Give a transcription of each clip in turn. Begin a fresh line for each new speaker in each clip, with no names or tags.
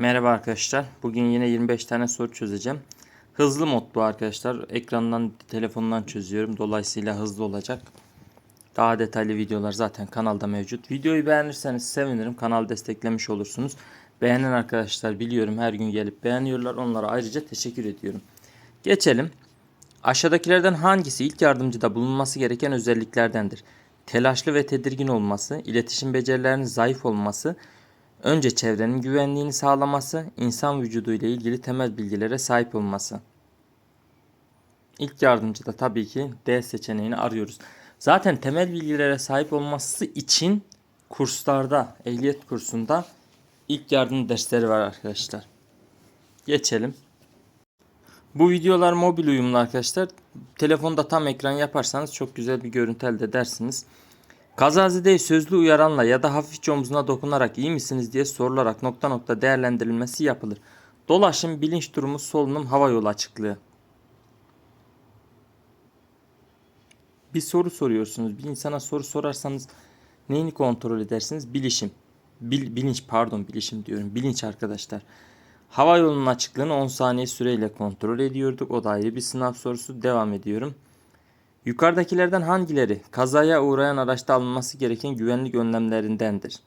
Merhaba arkadaşlar. Bugün yine 25 tane soru çözeceğim. Hızlı mod bu arkadaşlar. Ekrandan, telefondan çözüyorum. Dolayısıyla hızlı olacak. Daha detaylı videolar zaten kanalda mevcut. Videoyu beğenirseniz sevinirim. Kanal desteklemiş olursunuz. Beğenen arkadaşlar biliyorum her gün gelip beğeniyorlar. Onlara ayrıca teşekkür ediyorum. Geçelim. Aşağıdakilerden hangisi ilk yardımcıda bulunması gereken özelliklerdendir? Telaşlı ve tedirgin olması, iletişim becerilerinin zayıf olması, önce çevrenin güvenliğini sağlaması, insan vücudu ile ilgili temel bilgilere sahip olması. İlk yardımcıda tabii ki D seçeneğini arıyoruz. Zaten temel bilgilere sahip olması için kurslarda, ehliyet kursunda ilk yardım dersleri var arkadaşlar. Geçelim. Bu videolar mobil uyumlu arkadaşlar. Telefonda tam ekran yaparsanız çok güzel bir görüntü elde edersiniz. Kazazedeyi sözlü uyaranla ya da hafifçe omzuna dokunarak iyi misiniz diye sorularak nokta nokta değerlendirilmesi yapılır. Dolaşım, bilinç durumu, solunum, hava yolu açıklığı. Bir soru soruyorsunuz. Bir insana soru sorarsanız neyini kontrol edersiniz? Bilişim. Bil, bilinç pardon bilişim diyorum. Bilinç arkadaşlar. Hava yolunun açıklığını 10 saniye süreyle kontrol ediyorduk. O da ayrı bir sınav sorusu. Devam ediyorum. Yukarıdakilerden hangileri kazaya uğrayan araçta alınması gereken güvenlik önlemlerindendir?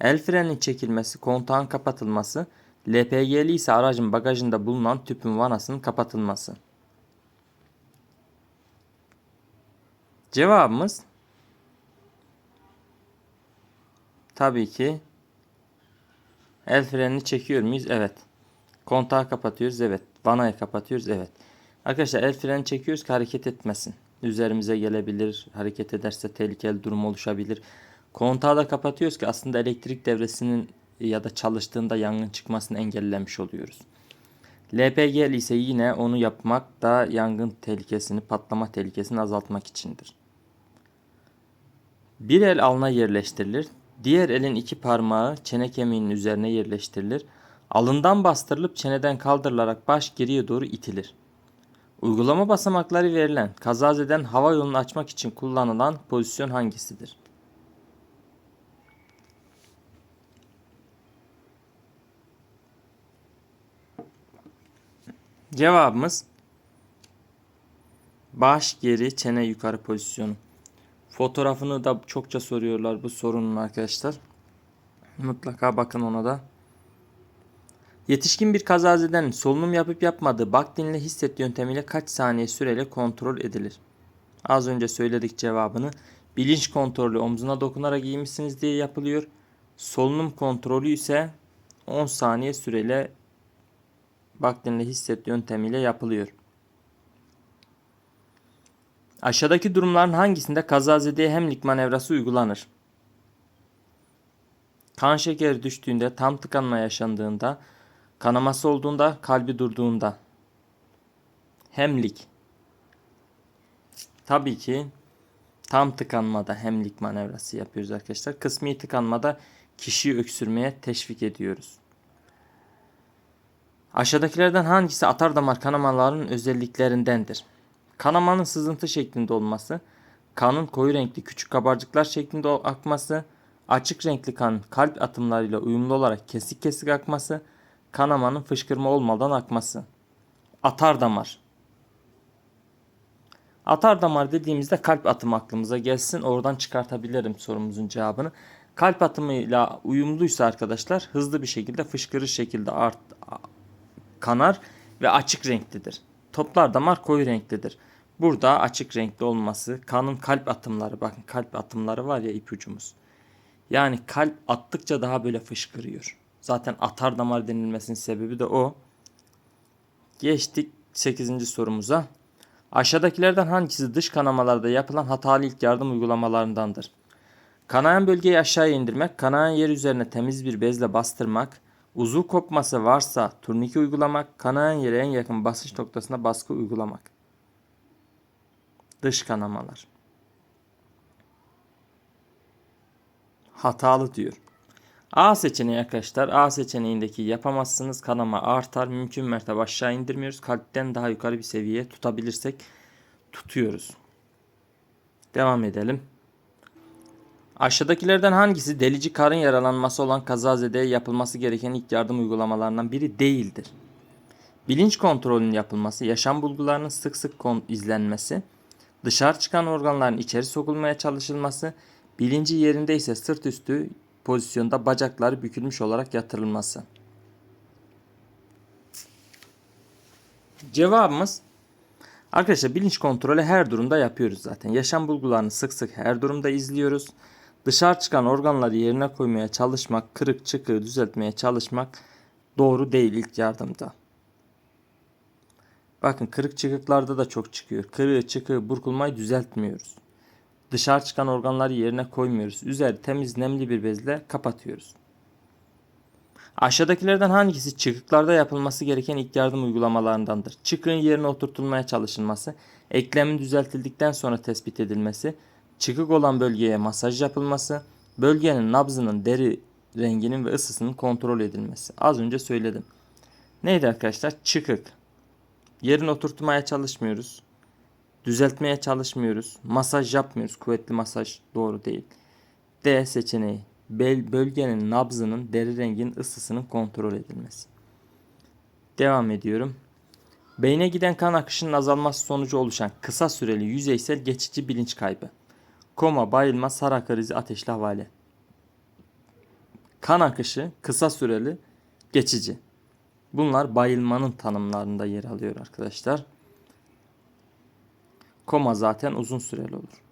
El frenin çekilmesi, kontağın kapatılması, LPG'li ise aracın bagajında bulunan tüpün vanasının kapatılması. Cevabımız tabii ki el frenini çekiyor muyuz? Evet. Kontağı kapatıyoruz. Evet. Vanayı kapatıyoruz. Evet. Arkadaşlar el freni çekiyoruz ki hareket etmesin. Üzerimize gelebilir. Hareket ederse tehlikeli durum oluşabilir. Kontağı da kapatıyoruz ki aslında elektrik devresinin ya da çalıştığında yangın çıkmasını engellemiş oluyoruz. LPG ise yine onu yapmak da yangın tehlikesini, patlama tehlikesini azaltmak içindir. Bir el alına yerleştirilir. Diğer elin iki parmağı çene kemiğinin üzerine yerleştirilir. Alından bastırılıp çeneden kaldırılarak baş geriye doğru itilir. Uygulama basamakları verilen kazazeden hava yolunu açmak için kullanılan pozisyon hangisidir? Cevabımız baş geri çene yukarı pozisyonu. Fotoğrafını da çokça soruyorlar bu sorunun arkadaşlar. Mutlaka bakın ona da. Yetişkin bir kazazeden solunum yapıp yapmadığı bak dinle hisset yöntemiyle kaç saniye süreyle kontrol edilir? Az önce söyledik cevabını. Bilinç kontrolü omzuna dokunarak iyi misiniz diye yapılıyor. Solunum kontrolü ise 10 saniye süreyle bak dinle hisset yöntemiyle yapılıyor. Aşağıdaki durumların hangisinde kazazedeye hemlik manevrası uygulanır? Kan şekeri düştüğünde, tam tıkanma yaşandığında, kanaması olduğunda, kalbi durduğunda. Hemlik. Tabii ki tam tıkanmada hemlik manevrası yapıyoruz arkadaşlar. Kısmi tıkanmada kişiyi öksürmeye teşvik ediyoruz. Aşağıdakilerden hangisi atar damar kanamalarının özelliklerindendir? Kanamanın sızıntı şeklinde olması, kanın koyu renkli küçük kabarcıklar şeklinde akması, açık renkli kan kalp atımlarıyla uyumlu olarak kesik kesik akması, kanamanın fışkırma olmadan akması. Atar damar. Atar damar dediğimizde kalp atımı aklımıza gelsin. Oradan çıkartabilirim sorumuzun cevabını. Kalp atımıyla uyumluysa arkadaşlar hızlı bir şekilde fışkırır şekilde art, kanar ve açık renklidir. Toplar damar koyu renklidir. Burada açık renkli olması, kanın kalp atımları, bakın kalp atımları var ya ipucumuz. Yani kalp attıkça daha böyle fışkırıyor. Zaten atar damar denilmesinin sebebi de o. Geçtik 8. sorumuza. Aşağıdakilerden hangisi dış kanamalarda yapılan hatalı ilk yardım uygulamalarındandır? Kanayan bölgeyi aşağıya indirmek, kanayan yer üzerine temiz bir bezle bastırmak, uzuv kopması varsa turnike uygulamak, kanayan yere en yakın basınç noktasına baskı uygulamak. Dış kanamalar. Hatalı diyor. A seçeneği arkadaşlar. A seçeneğindeki yapamazsınız. Kanama artar. Mümkün mertebe aşağı indirmiyoruz. Kalpten daha yukarı bir seviyeye tutabilirsek tutuyoruz. Devam edelim. Aşağıdakilerden hangisi delici karın yaralanması olan kazazedeye yapılması gereken ilk yardım uygulamalarından biri değildir? Bilinç kontrolünün yapılması, yaşam bulgularının sık sık izlenmesi, dışarı çıkan organların içeri sokulmaya çalışılması, bilinci yerinde ise sırt üstü pozisyonda bacakları bükülmüş olarak yatırılması. Cevabımız Arkadaşlar bilinç kontrolü her durumda yapıyoruz zaten. Yaşam bulgularını sık sık her durumda izliyoruz. Dışarı çıkan organları yerine koymaya çalışmak, kırık çıkığı düzeltmeye çalışmak doğru değil ilk yardımda. Bakın kırık çıkıklarda da çok çıkıyor. Kırığı çıkığı burkulmayı düzeltmiyoruz. Dışarı çıkan organları yerine koymuyoruz. Üzeri temiz nemli bir bezle kapatıyoruz. Aşağıdakilerden hangisi çıkıklarda yapılması gereken ilk yardım uygulamalarındandır? Çıkığın yerine oturtulmaya çalışılması, eklemin düzeltildikten sonra tespit edilmesi, çıkık olan bölgeye masaj yapılması, bölgenin nabzının, deri renginin ve ısısının kontrol edilmesi. Az önce söyledim. Neydi arkadaşlar? Çıkık. Yerine oturtmaya çalışmıyoruz. Düzeltmeye çalışmıyoruz. Masaj yapmıyoruz. Kuvvetli masaj doğru değil. D seçeneği. Bel, bölgenin nabzının, deri renginin ısısının kontrol edilmesi. Devam ediyorum. Beyne giden kan akışının azalması sonucu oluşan kısa süreli yüzeysel geçici bilinç kaybı. Koma, bayılma, sara krizi, ateşli havale. Kan akışı kısa süreli, geçici. Bunlar bayılmanın tanımlarında yer alıyor arkadaşlar. Koma zaten uzun süreli olur.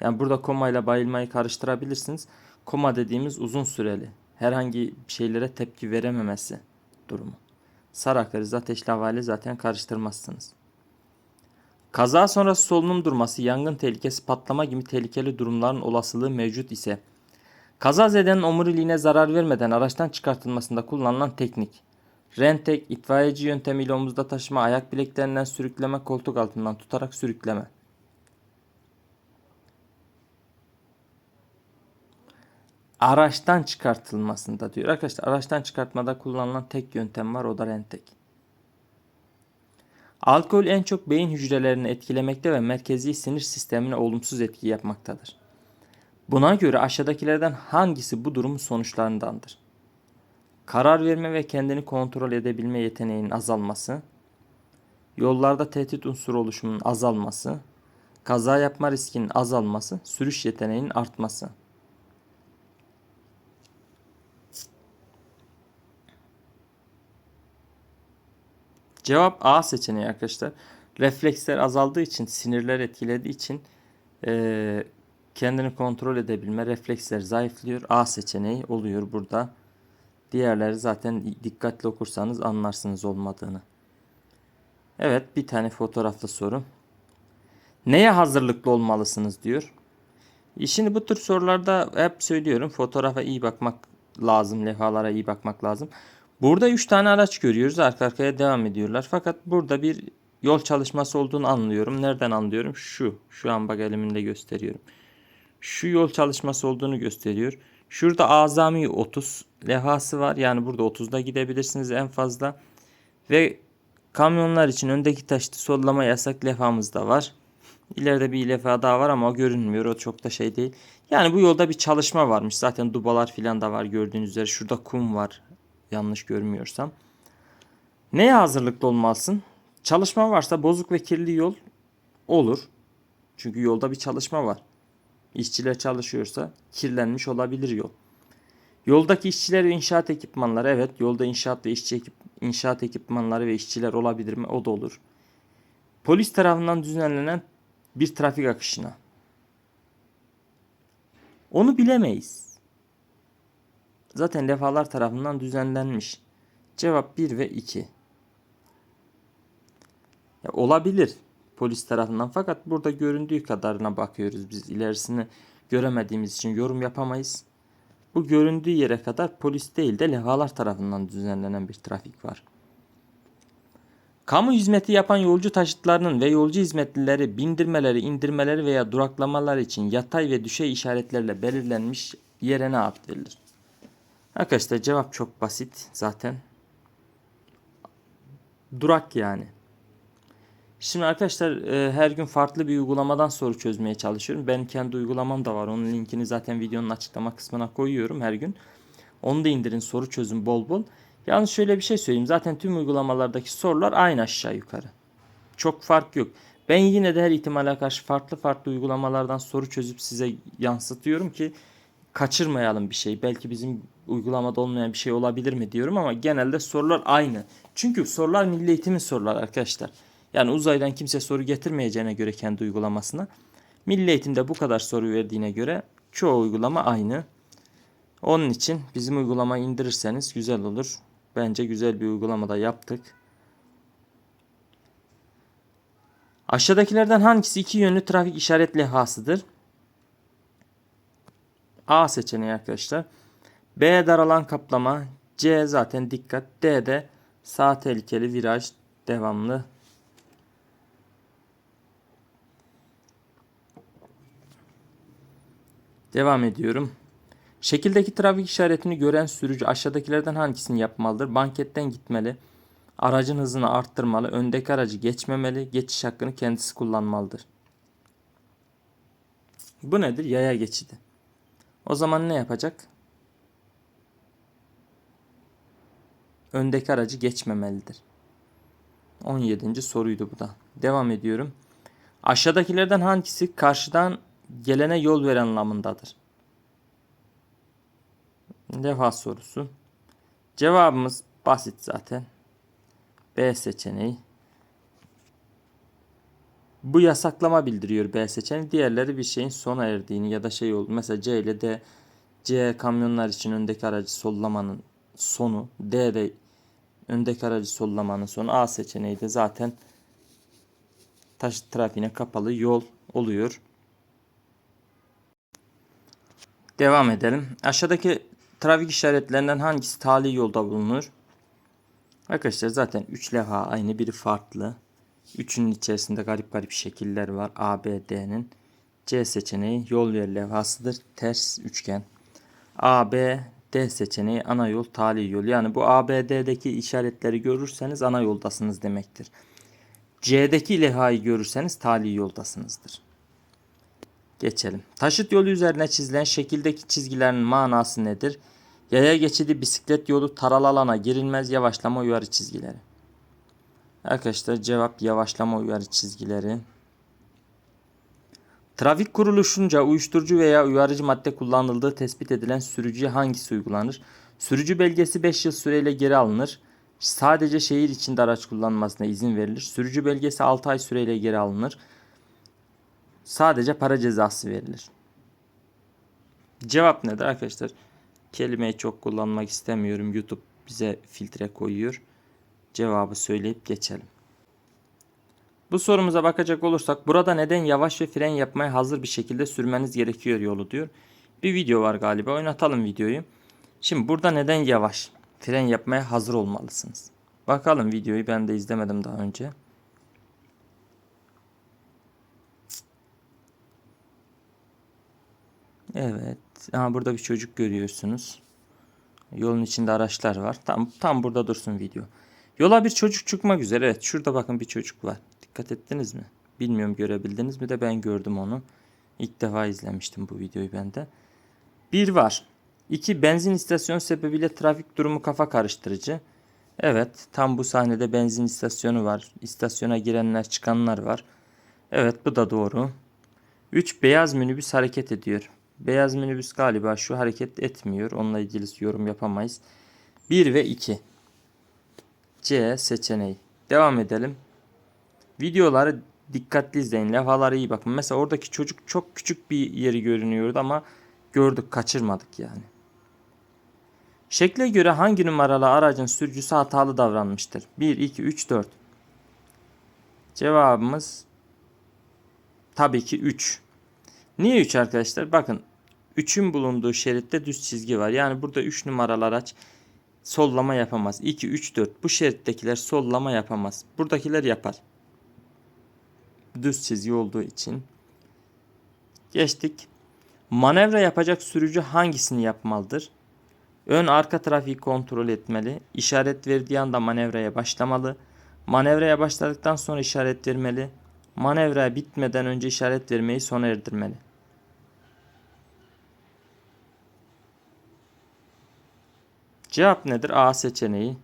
Yani burada koma ile bayılmayı karıştırabilirsiniz. Koma dediğimiz uzun süreli. Herhangi şeylere tepki verememesi durumu. Sara krizi, ateşli havale zaten karıştırmazsınız. Kaza sonrası solunum durması, yangın tehlikesi, patlama gibi tehlikeli durumların olasılığı mevcut ise kaza zedenin omuriliğine zarar vermeden araçtan çıkartılmasında kullanılan teknik. Rentek, itfaiyeci yöntemiyle omuzda taşıma, ayak bileklerinden sürükleme, koltuk altından tutarak sürükleme. Araçtan çıkartılmasında diyor. Arkadaşlar araçtan çıkartmada kullanılan tek yöntem var o da rentek. Alkol en çok beyin hücrelerini etkilemekte ve merkezi sinir sistemine olumsuz etki yapmaktadır. Buna göre aşağıdakilerden hangisi bu durumun sonuçlarındandır? Karar verme ve kendini kontrol edebilme yeteneğinin azalması, yollarda tehdit unsuru oluşumunun azalması, kaza yapma riskinin azalması, sürüş yeteneğinin artması. Cevap A seçeneği arkadaşlar. Refleksler azaldığı için, sinirler etkilediği için eee, kendini kontrol edebilme, refleksler zayıflıyor. A seçeneği oluyor burada. Diğerleri zaten dikkatli okursanız anlarsınız olmadığını. Evet bir tane fotoğraflı soru. Neye hazırlıklı olmalısınız diyor. E Şimdi bu tür sorularda hep söylüyorum fotoğrafa iyi bakmak lazım, levhalara iyi bakmak lazım. Burada 3 tane araç görüyoruz. Arka arkaya devam ediyorlar. Fakat burada bir yol çalışması olduğunu anlıyorum. Nereden anlıyorum? Şu. Şu an bak elimde gösteriyorum. Şu yol çalışması olduğunu gösteriyor. Şurada azami 30 levhası var. Yani burada 30'da gidebilirsiniz en fazla. Ve kamyonlar için öndeki taşıtı sollama yasak levhamız da var. İleride bir levha daha var ama o görünmüyor. O çok da şey değil. Yani bu yolda bir çalışma varmış. Zaten dubalar filan da var gördüğünüz üzere. Şurada kum var. Yanlış görmüyorsam. Neye hazırlıklı olmalısın? Çalışma varsa bozuk ve kirli yol olur. Çünkü yolda bir çalışma var. İşçiler çalışıyorsa kirlenmiş olabilir yol. Yoldaki işçiler ve inşaat ekipmanları evet yolda inşaat ve işçi ekip, inşaat ekipmanları ve işçiler olabilir mi? O da olur. Polis tarafından düzenlenen bir trafik akışına. Onu bilemeyiz. Zaten levhalar tarafından düzenlenmiş. Cevap 1 ve 2. Ya olabilir polis tarafından fakat burada göründüğü kadarına bakıyoruz biz ilerisini göremediğimiz için yorum yapamayız. Bu göründüğü yere kadar polis değil de levhalar tarafından düzenlenen bir trafik var. Kamu hizmeti yapan yolcu taşıtlarının ve yolcu hizmetlileri bindirmeleri, indirmeleri veya duraklamalar için yatay ve düşey işaretlerle belirlenmiş yere ne ad verilir? Arkadaşlar cevap çok basit zaten. Durak yani. Şimdi arkadaşlar e, her gün farklı bir uygulamadan soru çözmeye çalışıyorum. Ben kendi uygulamam da var. Onun linkini zaten videonun açıklama kısmına koyuyorum her gün. Onu da indirin soru çözün bol bol. Yalnız şöyle bir şey söyleyeyim. Zaten tüm uygulamalardaki sorular aynı aşağı yukarı. Çok fark yok. Ben yine de her ihtimale karşı farklı farklı uygulamalardan soru çözüp size yansıtıyorum ki kaçırmayalım bir şey. Belki bizim uygulamada olmayan bir şey olabilir mi diyorum ama genelde sorular aynı. Çünkü sorular milli eğitimin sorular arkadaşlar. Yani uzaydan kimse soru getirmeyeceğine göre kendi uygulamasına. Milli eğitimde bu kadar soru verdiğine göre çoğu uygulama aynı. Onun için bizim uygulamayı indirirseniz güzel olur. Bence güzel bir uygulamada yaptık. Aşağıdakilerden hangisi iki yönlü trafik işaret levhasıdır? A seçeneği arkadaşlar. B daralan kaplama. C zaten dikkat. D de sağ tehlikeli viraj devamlı. Devam ediyorum. Şekildeki trafik işaretini gören sürücü aşağıdakilerden hangisini yapmalıdır? Banketten gitmeli. Aracın hızını arttırmalı. Öndeki aracı geçmemeli. Geçiş hakkını kendisi kullanmalıdır. Bu nedir? Yaya geçidi. O zaman ne yapacak? Öndeki aracı geçmemelidir. 17. soruydu bu da. Devam ediyorum. Aşağıdakilerden hangisi karşıdan gelene yol veren anlamındadır? Levha sorusu. Cevabımız basit zaten. B seçeneği. Bu yasaklama bildiriyor B seçeneği. Diğerleri bir şeyin sona erdiğini ya da şey oldu. Mesela C ile D. C kamyonlar için öndeki aracı sollamanın sonu. D de öndeki aracı sollamanın sonu. A seçeneği de zaten taşıt trafiğine kapalı yol oluyor. Devam edelim. Aşağıdaki trafik işaretlerinden hangisi tali yolda bulunur? Arkadaşlar zaten 3 levha aynı biri farklı. Üçünün içerisinde garip garip şekiller var. A, B, D'nin. C seçeneği yol ver levhasıdır. Ters üçgen. A, B, D seçeneği ana yol tali yol. Yani bu A, B, D'deki işaretleri görürseniz ana yoldasınız demektir. C'deki levhayı görürseniz tali yoldasınızdır. Geçelim. Taşıt yolu üzerine çizilen şekildeki çizgilerin manası nedir? Yaya geçidi, bisiklet yolu, taral alana girilmez, yavaşlama uyarı çizgileri. Arkadaşlar cevap yavaşlama uyarı çizgileri. Trafik kuruluşunca uyuşturucu veya uyarıcı madde kullanıldığı tespit edilen sürücüye hangisi uygulanır? Sürücü belgesi 5 yıl süreyle geri alınır. Sadece şehir içinde araç kullanmasına izin verilir. Sürücü belgesi 6 ay süreyle geri alınır. Sadece para cezası verilir. Cevap nedir arkadaşlar? Kelimeyi çok kullanmak istemiyorum. YouTube bize filtre koyuyor. Cevabı söyleyip geçelim. Bu sorumuza bakacak olursak burada neden yavaş ve fren yapmaya hazır bir şekilde sürmeniz gerekiyor yolu diyor. Bir video var galiba oynatalım videoyu. Şimdi burada neden yavaş fren yapmaya hazır olmalısınız. Bakalım videoyu ben de izlemedim daha önce. Evet. Aha, burada bir çocuk görüyorsunuz. Yolun içinde araçlar var. Tam tam burada dursun video. Yola bir çocuk çıkmak üzere. Evet şurada bakın bir çocuk var. Dikkat ettiniz mi? Bilmiyorum görebildiniz mi de ben gördüm onu. İlk defa izlemiştim bu videoyu ben de. Bir var. İki benzin istasyonu sebebiyle trafik durumu kafa karıştırıcı. Evet tam bu sahnede benzin istasyonu var. İstasyona girenler çıkanlar var. Evet bu da doğru. 3 beyaz minibüs hareket ediyor. Beyaz minibüs galiba şu hareket etmiyor. Onunla ilgili yorum yapamayız. 1 ve 2. C seçeneği. Devam edelim. Videoları dikkatli izleyin. Levhalara iyi bakın. Mesela oradaki çocuk çok küçük bir yeri görünüyordu ama gördük kaçırmadık yani. Şekle göre hangi numaralı aracın sürücüsü hatalı davranmıştır? 1, 2, 3, 4. Cevabımız tabii ki 3. Niye 3 arkadaşlar? Bakın 3'ün bulunduğu şeritte düz çizgi var. Yani burada 3 numaralı araç sollama yapamaz. 2, 3, 4. Bu şerittekiler sollama yapamaz. Buradakiler yapar. Düz çizgi olduğu için. Geçtik. Manevra yapacak sürücü hangisini yapmalıdır? Ön arka trafiği kontrol etmeli. İşaret verdiği anda manevraya başlamalı. Manevraya başladıktan sonra işaret vermeli. Manevra bitmeden önce işaret vermeyi sona erdirmeli. Cevap nedir? A seçeneği.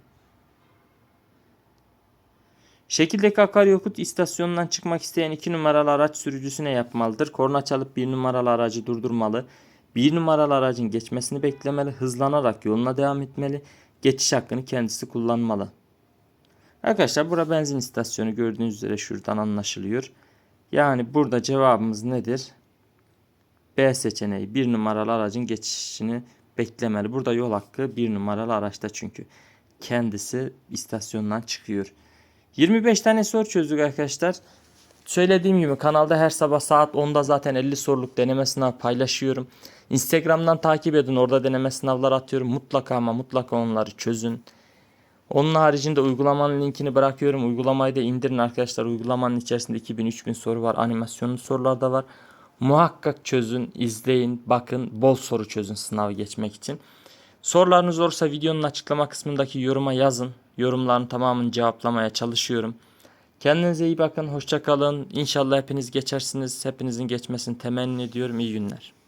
Şekildeki akaryakıt istasyonundan çıkmak isteyen 2 numaralı araç sürücüsüne yapmalıdır. Korna çalıp 1 numaralı aracı durdurmalı. 1 numaralı aracın geçmesini beklemeli. Hızlanarak yoluna devam etmeli. Geçiş hakkını kendisi kullanmalı. Arkadaşlar burada benzin istasyonu gördüğünüz üzere şuradan anlaşılıyor. Yani burada cevabımız nedir? B seçeneği 1 numaralı aracın geçişini beklemeli. Burada yol hakkı 1 numaralı araçta çünkü. Kendisi istasyondan çıkıyor. 25 tane soru çözdük arkadaşlar. Söylediğim gibi kanalda her sabah saat 10'da zaten 50 soruluk deneme sınavı paylaşıyorum. Instagram'dan takip edin. Orada deneme sınavları atıyorum. Mutlaka ama mutlaka onları çözün. Onun haricinde uygulamanın linkini bırakıyorum. Uygulamayı da indirin arkadaşlar. Uygulamanın içerisinde 2000-3000 soru var. Animasyonlu sorular da var. Muhakkak çözün, izleyin, bakın. Bol soru çözün sınavı geçmek için. Sorularınız olursa videonun açıklama kısmındaki yoruma yazın. Yorumların tamamını cevaplamaya çalışıyorum. Kendinize iyi bakın. Hoşça kalın. İnşallah hepiniz geçersiniz. Hepinizin geçmesini temenni ediyorum. İyi günler.